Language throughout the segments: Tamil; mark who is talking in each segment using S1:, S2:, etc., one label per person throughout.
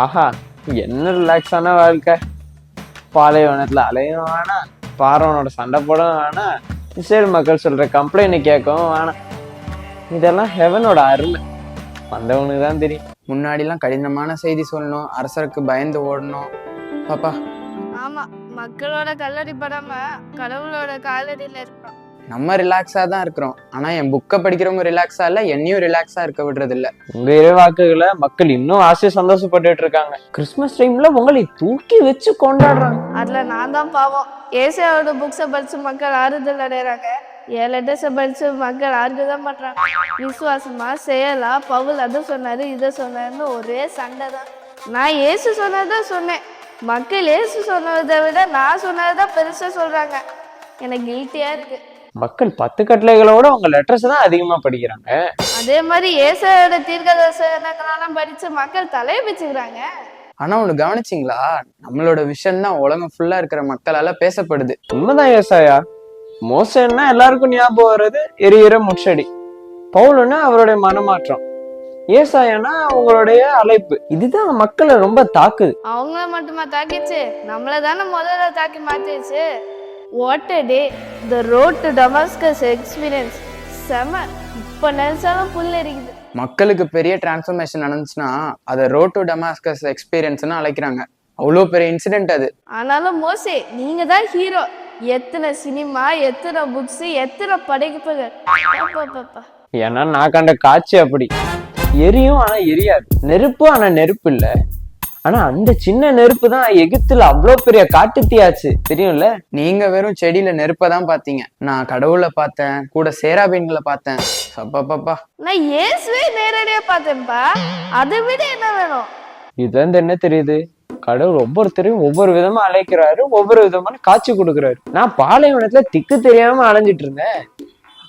S1: ஆஹா என்ன ரிலாக்ஸான வாழ்க்கை. பாலைவனத்தில் அலையும் வேணாம் பாரவனோட சண்டை போடவும் வேணாம் இஸ்ரேல் மக்கள் சொல்ற கம்ப்ளைண்ட் கேட்கவும் வேணாம் இதெல்லாம் ஹெவனோட அருமை வந்தவனுக்கு தான் தெரியும்.
S2: முன்னாடிலாம் கடினமான செய்தி சொல்லணும் அரசருக்கு பயந்து ஓடணும். பாப்பா.
S3: ஆமா மக்களோட கல்லடி படாம கடவுளோட காலடியில இருக்கு
S2: நம்ம ரிலாக்ஸாக தான் இருக்கிறோம். ஆனால் என் புக்கை படிக்கிறவங்க ரிலாக்ஸாக இல்லை என்னையும் ரிலாக்ஸாக இருக்க விடுறது இல்ல
S1: உங்க இறைவாக்குகளை மக்கள் இன்னும் ஆசையா சந்தோஷப்பட்டுட்டு இருக்காங்க. கிறிஸ்மஸ் டைம்ல உங்களை தூக்கி வச்சு கொண்டாடுறாங்க.
S3: அதுல நான் தான் பாவம். ஏசியாவோட புக்ஸை படிச்சு மக்கள் ஆறுதல் அடைறாங்க என் லெட்டர்ஸை படிச்சு மக்கள் ஆறுதல் தான் பண்றாங்க. விசுவாசமா செயலா பவுல் அதை சொன்னாரு இதை சொன்னாருன்னு ஒரே சண்டை தான். நான் ஏசு சொன்னதான் சொன்னேன். மக்கள் ஏசு சொன்னதை விட நான் சொன்னதை பெருசா சொல்றாங்க. எனக்கு கில்ட்டியா இருக்கு.
S1: மக்கள் பத்து கட்டளைகளோட உங்க லெட்டர்ஸ் தான் அதிகமா படிக்கிறாங்க.
S3: அதே மாதிரி ஏசாயோட தீர்க்கதர்சனங்களெல்லாம் படிச்சு மக்கள் தலையை பிச்சுக்கிறாங்க.
S2: ஆனால் ஒன்று கவனிச்சிங்களா? நம்மளோட விஷயம் தான் உலகம் ஃபுல்லாக இருக்கிற மக்களால் பேசப்படுது.
S1: உண்மைதான் ஏசாயா. மோசன்னா எல்லாருக்கும் ஞாபகம் வர்றது எரியிற முச்செடி பவுலுன்னா அவருடைய மனமாற்றம். ஏசாயானா உங்களுடைய அழைப்பு. இதுதான் மக்களை ரொம்ப தாக்குது.
S3: அவங்கள மட்டுமா தாக்கிச்சு? நம்மள தானே முதல்ல தாக்கி மாத்திடுச்சு what a day the road to Damascus experience செம. இப்போ நினைச்சாலும் புல் எரிக்குது
S2: மக்களுக்கு பெரிய டிரான்ஸ்ஃபர்மேஷன் நடந்துச்சுன்னா அதை ரோட் டு டமாஸ்கஸ் எக்ஸ்பீரியன்ஸ்னு அழைக்கிறாங்க. அவ்வளோ பெரிய இன்சிடென்ட் அது.
S3: ஆனாலும் மோசே நீங்க தான் ஹீரோ எத்தனை சினிமா எத்தனை புக்ஸ் எத்தனை படைப்புகள். அப்பப்பப்பா.
S1: ஏன்னா நான் கண்ட காட்சி அப்படி. எரியும் ஆனா எரியாது. நெருப்பு ஆனா நெருப்பு இல்ல. ஆனா அந்த சின்ன நெருப்பு தான் எகிப்துல அவ்வளோ பெரிய காட்டுத்தீயாச்சு. தெரியும்ல?
S2: நீங்க வெறும் செடியில நெருப்பை தான் பார்த்தீங்க. நான் கடவுளை பார்த்தேன் கூட சேராபீன்களை பார்த்தேன். சப்பாப்பாப்பா
S3: நான் இயேசுவே நேரடியா பார்த்தேன்ப்பா அதை விட என்ன வேணும்?
S1: இதுல இருந்து என்ன தெரியுது? கடவுள் ஒவ்வொருத்தரையும் ஒவ்வொரு விதமா அழைக்கிறாரு ஒவ்வொரு விதமான காட்சி கொடுக்குறாரு. நான் பாலைவனத்துல திக்கு தெரியாம அலைஞ்சிட்டு இருந்தேன்.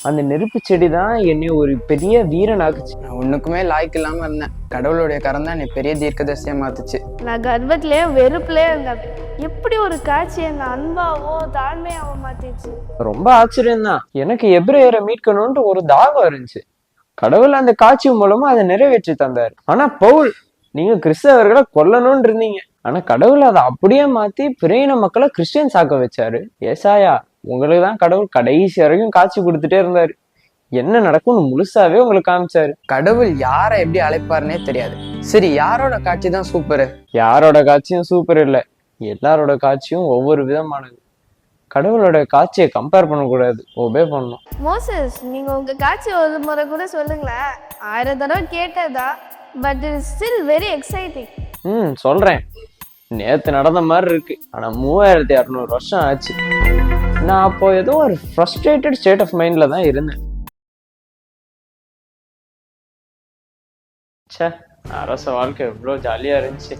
S1: அந்த நெருப்பு செடி தான் என்னை ஒரு பெரிய வீரன் ஆக்குச்சு
S2: நான் ஒண்ணுக்குமே லாய்க்கு இல்லாம இருந்தேன். கடவுளுடைய கரம் தான் என்னை பெரிய தீர்க்கதரிசியா மாத்துச்சு.
S3: நான் கர்ப்பத்திலேயும் வெறுப்புலயே இருந்தேன். எப்படி ஒரு காட்சி என்ன அன்பாவோ தாழ்மையாவோ மாத்திடுச்சு
S1: ரொம்ப ஆச்சரியம் தான் எனக்கு எப்ரேயரை மீட்கணும்ன்ற ஒரு தாகம் இருந்துச்சு. கடவுள் அந்த காட்சி மூலமா அதை நிறைவேற்றி தந்தார். ஆனா பவுல் நீங்க கிறிஸ்தவர்களை கொல்லணும்னு இருந்தீங்க. ஆனா கடவுள் அதை அப்படியே மாத்தி பிறையின மக்களை கிறிஸ்டியன்ஸ் ஆக்க வச்சாரு. ஏசாயா உங்களுக்கு தான் கடவுள் கடைசி வரைக்கும் காட்சி கொடுத்துட்டே இருந்தாரு. என்ன நடக்கும்னு முழுசாவே உங்களுக்கு காமிச்சாரு.
S2: கடவுள் யாரை எப்படி அழைப்பாருன்னே தெரியாது. சரி யாரோட காட்சி தான் சூப்பரு
S1: யாரோட காட்சியும் சூப்பர் இல்லை. எல்லாரோட காட்சியும் ஒவ்வொரு விதமானது. கடவுளோட காட்சியை கம்பேர் பண்ணக்கூடாது. ஒபே பண்ணணும்.
S3: மோசஸ் நீங்க உங்க காட்சி ஒரு முறை கூட சொல்லுங்களேன். ஆயிரம் தடவை கேட்டதா? But it still very exciting
S1: hmm சொல்றேன். நேத்து நடந்த மாதிரி இருக்கு. ஆனா மூவாயிரத்தி அறுநூறு வருஷம் ஆச்சு. நான் அப்போ ஏதோ ஒரு ஃப்ரஸ்ட்ரேட்டட் ஸ்டேட் ஆஃப் மைண்ட்ல தான் இருந்தேன். ச்சே அரச வாழ்க்கை எவ்வளோ ஜாலியா இருந்துச்சு.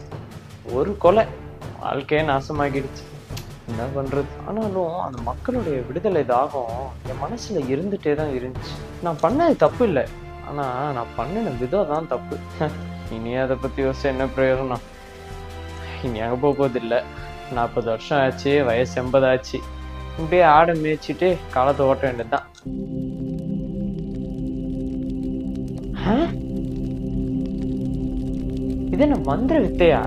S1: ஒரு கொலை வாழ்க்கையே நாசமாக்கிடுச்சு என்ன பண்றது? ஆனாலும் அந்த மக்களுடைய விடுதலை தாகம் என் மனசுல இருந்துகிட்டே தான் இருந்துச்சு. நான் பண்ணது தப்பு இல்லை. ஆனா நான் பண்ணின விதம் தான் தப்பு. இனி அதை பத்தி யோசிச்சு என்ன பிரயோஜனம்? இனி அங்கே போக போதில்லை நாற்பது வருஷம் ஆச்சு வயசு எண்பது ஆச்சு. இப்படியே ஆடை மேய்ச்சிட்டு காலத்தை ஓட்ட வேண்டியதுதான்? இது என்ன மந்திர வித்தையா?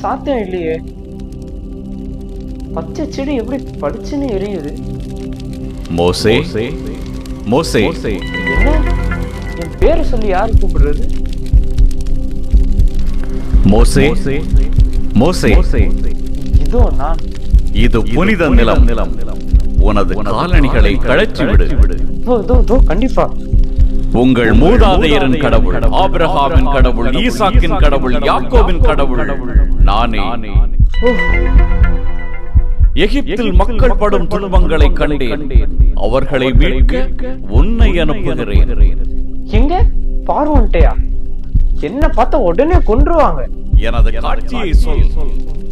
S1: சாத்தியம் இல்லையே. பச்சை செடி எப்படி படிச்சுன்னு எரியுது?
S4: மோசே மோசே
S1: என்ன? என் பேரை சொல்லி யார் கூப்பிடுறது?
S4: மோசே. மோசே.
S1: இதோ நான்.
S4: இது புனித நிலம். நிலம். உனது காலணிகளை கழற்றி விடு
S1: கண்டிப்பா.
S4: உங்கள் மூதாதையரின் கடவுள் ஆபிரகாமின் கடவுள் ஈசாக்கின் கடவுள் யாக்கோபின் கடவுள் நானே. எகிப்தில் மக்கள் படும் துன்பங்களை கண்டேன். அவர்களை மீட்க உன்னை அனுப்புகிறேன்.
S1: எங்க? பார்வன்ட்டையா? என்ன பார்த்தா உடனே கொன்றுவாங்க.
S4: எனது காட்சியை சொல்.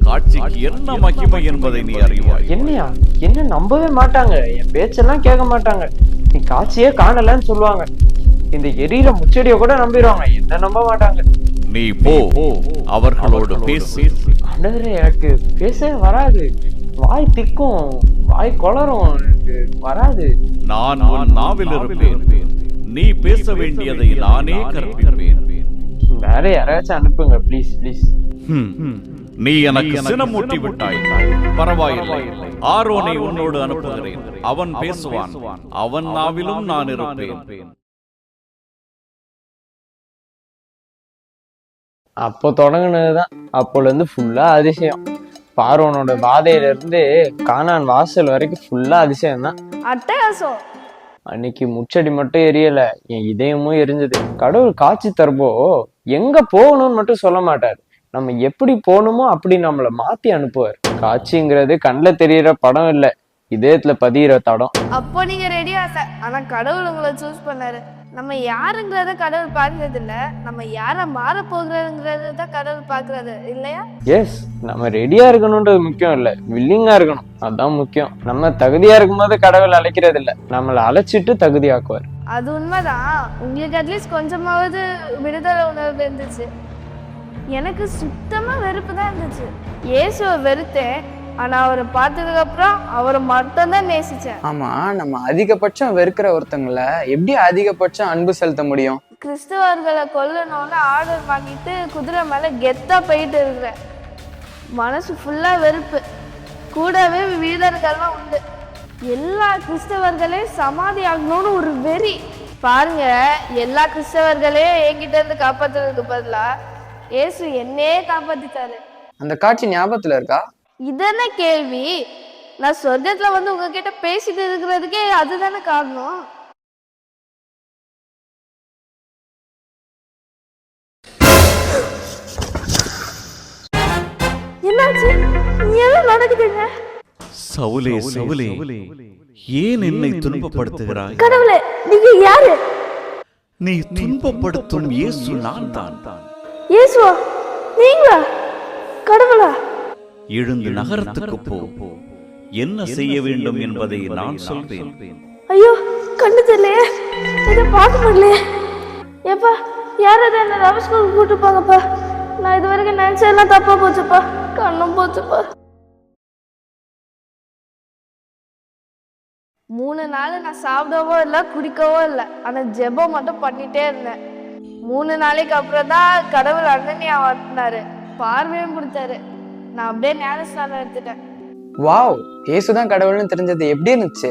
S4: காட்சிக்கு என்ன மகிமை என்பதை நீ அறிவாய்?
S1: என்னையா? என்ன நம்பவே மாட்டாங்க. என் பேச்செல்லாம் கேட்க மாட்டாங்க. நீ காட்சியே காணலன்னு சொல்லுவாங்க. இந்த எரியிற முச்செடியை கூட நம்பிடுவாங்க. என்ன நம்ப மாட்டாங்க.
S4: நீ போ. அவர்களோடு பேசு.
S1: ஆண்டவரே எனக்கு பேசவே வராது. வாய் திக்கும். வாய் கொளரும். எனக்கு வராது.
S4: நான் உன் நாவில் இருப்பேன். நீ பேச வேண்டியதை நானே கற்பிப்பேன்.
S1: வேற யாராச்சும் அனுப்புங்க ப்ளீஸ் ப்ளீஸ்
S4: ஹம். நீ எனக்கு சினம் மூட்டி விட்டாய் பரவாயில்லை. ஆரோனை உன்னோடு அனுப்புகிறேன். அவன் பேசுவான். அவன் நாவிலும் நான் இருப்பேன்.
S1: அப்போ தொடங்குனதுதான். அப்போல இருந்து ஃபுல்லா அதிசயம். பார்வனோட பாதையில இருந்து கானான் வாசல் வரைக்கும் ஃபுல்லா அதிசயம் தான்
S3: அட்டகாசம்.
S1: அன்னைக்கு முச்சடி மட்டும் எரியல. என் இதயமும் எரிஞ்சது. கடவுள் காட்சி தரும்போ எங்க போகணும்னு மட்டும் சொல்ல மாட்டார். நம்ம எப்படி போகணுமோ அப்படி நம்மளை மாத்தி அனுப்புவார். காட்சிங்கிறது கண்ணில் தெரியற படம் இல்ல இதயத்துல பதியிற தடம்.
S3: அப்போ நீங்க ரெடியா இல்ல ஆனா கடவுள் உங்களை சூஸ் பண்ணாரு. நம்ம யாருங்கிறத கடவுள் பார்க்கறது இல்ல நம்ம யார மாற போகிறோங்கிறது தான் கடவுள் பார்க்கறது இல்லையா?
S1: எஸ் நம்ம ரெடியா இருக்கணும்ன்றது முக்கியம் இல்ல வில்லிங்கா இருக்கணும் அதான் முக்கியம். நம்ம தகுதியா இருக்கும்போது கடவுள் அழைக்கிறது இல்ல நம்மளை அழைச்சிட்டு தகுதியாக்குவார்.
S3: அது உண்மைதான். உங்களுக்கு அட்லீஸ்ட் கொஞ்சமாவது விடுதலை உணர்வு இருந்துச்சு. எனக்கு சுத்தமா வெறுப்பு தான் இருந்துச்சு. இயேசுவை வெறுத்தேன். ஆனா அவரை பார்த்ததுக்கு அப்புறம் அவரை மட்டும்தான் நேசிச்சேன்.
S2: ஆமா நம்ம அதிகபட்சம் வெறுக்கிற ஒருத்தங்கள எப்படி அதிகபட்சம் அன்பு செலுத்த முடியும்?
S3: கிறிஸ்தவர்களை கொல்லணும்னு ஆர்டர் வாங்கிட்டு குதிரை மேல கெத்தா போயிட்டு இருக்கிறேன். மனசு ஃபுல்லா வெறுப்பு. கூடவே வீரர்கள்லாம் உண்டு. எல்லா கிறிஸ்தவர்களையும் சமாதி ஆகணும்னு ஒரு வெறி. பாருங்க எல்லா கிறிஸ்தவர்களையும் என்கிட்ட இருந்து காப்பாத்துறதுக்கு பதிலா இயேசு என்னையே காப்பாத்திட்டாரு.
S2: அந்த காட்சி ஞாபகத்துல இருக்கா?
S3: இதென்ன கேள்வி. நான் சொர்க்கத்துல வந்து உங்ககிட்ட பேசிட்டு இருக்கிறதுக்கே அதுதானே காரணம். என்னாச்சு? என்ன நடக்குதுங்க.
S4: சவுலே சவுலே ஏன் என்னை துன்பப்படுத்துகிறாய்?
S3: கடவுளே நீங்க யாரு?
S4: நீ துன்பப்படுத்தும் இயேசு நான் தான்.
S3: இயேசுவா நீங்களா? கடவுளா?
S4: எழுந்து நகரத்துக்கு போ. என்ன செய்ய வேண்டும் என்பதை நான் சொல்வேன்.
S3: ஐயோ கண்ணு தெரியலையே. இதை பார்க்க முடியலையே. ஏப்பா யாராவது என்ன ரவஸ்கூலுக்கு கூட்டு போங்கப்பா. நான் இது வரைக்கும் நினைச்சதெல்லாம் தப்பா போச்சுப்பா. கண்ணும் போச்சுப்பா. மூணு நாள் நான் சாப்பிடவோ இல்லை குடிக்கவோ இல்லை. ஆனால் ஜெபம் மட்டும் பண்ணிட்டே இருந்தேன். மூணு நாளைக்கு அப்புறம் தான் கடவுள் அண்ணனியா வந்தாரு. பார்வையும் கொடுத்தாரு. நான் அப்படியே ஞானஸ்நானம் எடுத்துட்டேன்.
S2: வாவ் இயேசுதான் கடவுள்னு தெரிஞ்சது. எப்படி இருந்துச்சு?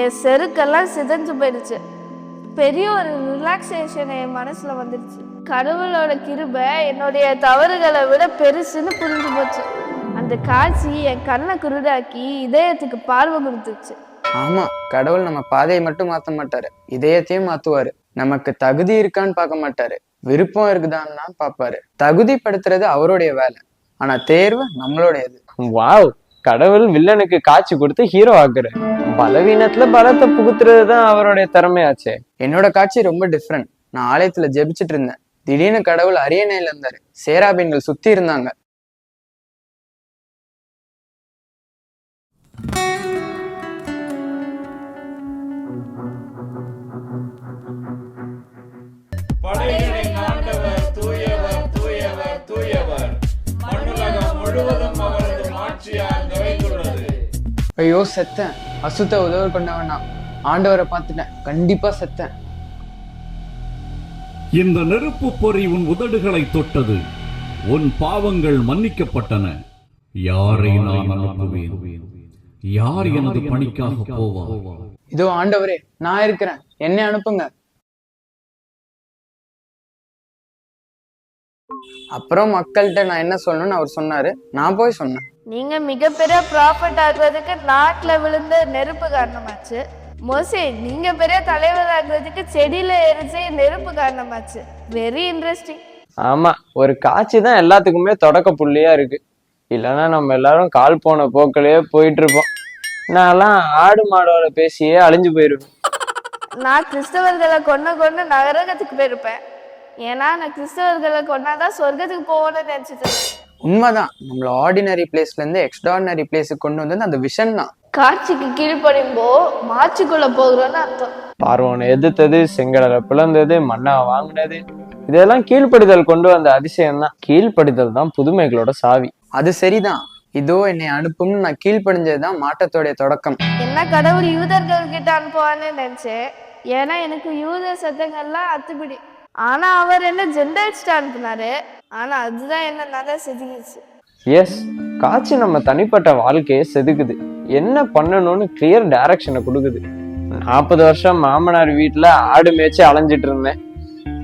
S3: என் செருக்கெல்லாம் சிதைஞ்சு போயிடுச்சு. பெரிய ஒரு ரிலாக்ஸேஷன் என் மனசுல வந்துடுச்சு. கடவுளோட கிருபை என்னுடைய தவறுகளை விட பெருசுன்னு புரிஞ்சு போச்சு. அந்த காட்சி என் கண்ணை குருடாக்கி இதயத்துக்கு பார்வை கொடுத்துச்சு.
S2: ஆமா கடவுள் நம்ம பாதையை மட்டும் மாத்த மாட்டாரு. இதயத்தையும் மாத்துவாரு. நமக்கு தகுதி இருக்கான்னு பார்க்க மாட்டாரு. விருப்பம் இருக்குதான்னு தான் பார்ப்பாரு. தகுதிப்படுத்துறது அவருடைய வேலை. ஆனா தேர்வு நம்மளுடையது.
S1: வாவ் கடவுள் வில்லனுக்கு காட்சி கொடுத்து ஹீரோ ஆக்குற பலவீனத்துல பலத்தை புகுத்துறது தான் அவருடைய திறமையாச்சே.
S2: என்னோட காட்சி ரொம்ப டிஃப்ரெண்ட் நான் ஆலயத்துல ஜெபிச்சிட்டு இருந்தேன். திடீர்னு கடவுள் அரியணையில இருந்தாரு. சேராபீன்கள் சுத்தி இருந்தாங்க. ஐயோ செத்தேன். அசுத்த உதவி கொண்டவனா ஆண்டவரை பார்த்துட்டேன். கண்டிப்பா செத்தேன்.
S4: இந்த நெருப்பு பொறி உன் உதடுகளை தொட்டது. உன் பாவங்கள் மன்னிக்கப்பட்டன. யாரை நான் அனுப்புவேன் யார் எனது பணிக்காக போவார்?
S2: இதோ ஆண்டவரே நான் இருக்கிறேன். என்னை அனுப்புங்க. அப்புறம் மக்கள்கிட்ட நான் என்ன சொல்லணும்னு அவர் சொன்னாரு. நான் போய் சொன்னேன்.
S3: நீங்க மிகப்பெரிய ப்ராஃபிட் ஆகுறதுக்கு நாட்டுல விழுந்த நெருப்பு காரணமாச்சு. மோசே நீங்க பெரிய தலைவர் ஆகுறதுக்கு செடியில எரிச்சு நெருப்பு காரணமாச்சு. வெரி இன்ட்ரெஸ்டிங்
S1: ஆமா ஒரு காட்சி தான் எல்லாத்துக்குமே தொடக்க புள்ளியா இருக்கு. இல்லைன்னா நம்ம எல்லாரும் கால் போன போக்கிலேயே போயிட்டு இருப்போம் நான்லாம் ஆடு மாடோட பேசியே அழிஞ்சு போயிருவேன்.
S3: நான் கிறிஸ்தவர்களை கொன்ன கொண்டு நரகத்துக்கு போயிருப்பேன். ஏன்னா நான் கிறிஸ்தவர்களை கொன்னாதான் சொர்க்கத்துக்கு போகணும்னு நினைச்சிட்டு.
S2: உண்மைதான். நம்மள ஆர்டினரி பிளேஸ்ல இருந்து எக்ஸ்ட்ராடினரி பிளேஸுக்கு கொண்டு வந்தது அந்த விஷன் தான்.
S3: காட்சிக்கு கீழ்ப்படியும்போ மாச்சுக்குள்ள போகிறோன்னு அர்த்தம்.
S1: பார்வனை எதிர்த்தது செங்கடலை பிளந்தது மண்ணா வாங்கினது. இதெல்லாம் கீழ்ப்படிதல் கொண்டு வந்த அதிசயம் தான். கீழ்ப்படிதல் தான் புதுமைகளோட சாவி.
S2: அது சரிதான். இதோ என்னை அனுப்பும்னு நான் கீழ்ப்படிஞ்சதுதான் மாற்றத்தோடைய தொடக்கம்.
S3: என்ன கடவுள் யூதர்கள் கிட்ட அனுப்புவான்னு நினைச்சேன். ஏன்னா எனக்கு யூத சத்தங்கள்லாம் அத்துப்பிடி. ஆனா அவர் என்ன ஜெண்டர்ஸ்ட் அனுப்புனாரு ஆனா அதுதான் என்ன நல்லா செதுக்கிச்சு
S1: எஸ் காட்சி நம்ம தனிப்பட்ட வாழ்க்கையை செதுக்குது. என்ன பண்ணணும்னு கிளியர் டைரக்ஷனை கொடுக்குது. நாற்பது வருஷம் மாமனார் வீட்டில் ஆடு மேய்ச்சி அலைஞ்சிட்டு இருந்தேன்.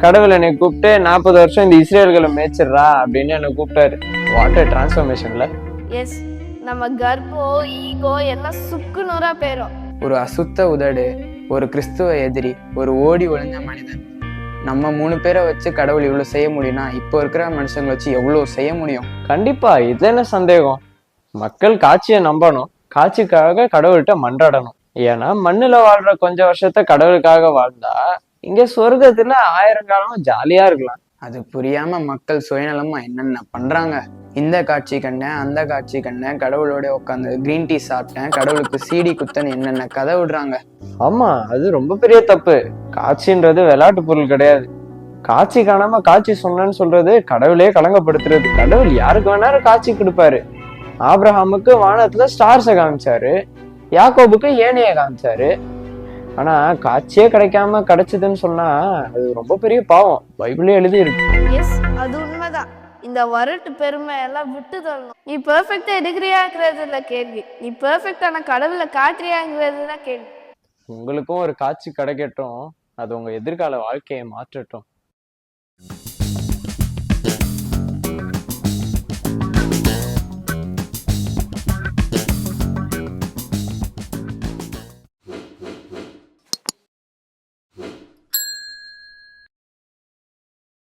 S1: கடவுள் என்னை கூப்பிட்டு நாற்பது வருஷம் இந்த இஸ்ரேல்களை மேய்ச்சிடுறா அப்படின்னு என்னை கூப்பிட்டாரு. வாட்டர் டிரான்ஸ்ஃபர்மேஷன்ல
S3: எஸ் நம்ம கர்ப்பம் ஈகோ எல்லாம் சுக்கு நூறா போயிடும்
S2: ஒரு அசுத்த உதடு ஒரு கிறிஸ்துவ எதிரி ஒரு ஓடி ஒளிஞ்ச மனிதன். நம்ம மூணு பேரை வச்சு கடவுள் இவ்வளவு செய்ய முடியும்னா இப்போ இருக்கிற மனுஷங்களை வச்சு எவ்வளவு செய்ய முடியும்?
S1: கண்டிப்பா இது என்ன சந்தேகம்? மக்கள் காட்சியை நம்பணும். காட்சிக்காக கடவுள்கிட்ட மன்றாடணும். ஏன்னா மண்ணுல வாழ்ற கொஞ்ச வருஷத்தை கடவுளுக்காக வாழ்ந்தா இங்க சொர்க்கத்துல ஆயிரம் காலம் ஜாலியா இருக்கலாம்.
S2: அது புரியாம மக்கள் சுயநலமா என்னென்ன பண்றாங்க? இந்த காட்சி கண்டேன் அந்த காட்சி கண்டேன் கடவுளோட உட்காந்து கிரீன் டீ சாப்பிட்டேன் கடவுளுக்கு சீடி குத்தன்னு என்னென்ன கதை விடுறாங்க?
S1: ஆமா அது ரொம்ப பெரிய தப்பு. காட்சின்றது விளையாட்டு பொருள் கிடையாது. காட்சி காணாம காட்சி சொன்னேன்னு சொல்றது கடவுளே கலங்கப்படுத்துறது. கடவுள் யாருக்கு வேணாலும் காட்சி கொடுப்பாரு. ஆப்ரஹாமுக்கு வானத்துல ஸ்டார்ஸை காமிச்சாரு. யாக்கோபுக்கு ஏனைய காமிச்சாரு. ஆனா காட்சியே கிடைக்காம கிடைச்சதுன்னு சொன்னா அது ரொம்ப பெரிய பாவம். பைபிளே எழுதி இருக்கு
S3: எஸ் அது உண்மைதான். இந்த வரட்டு பெருமை எல்லாம் விட்டு தள்ளணும். நீ பெர்ஃபெக்டா இருக்கிறியாங்கிறது இல்ல கேள்வி. நீ பெர்ஃபெக்டான கடவுளை காட்டுறியாங்கிறது தான் கேள்வி.
S1: உங்களுக்கும் ஒரு காட்சி கிடைக்கட்டும். அது உங்க எதிர்கால வாழ்க்கையை மாற்றட்டும்.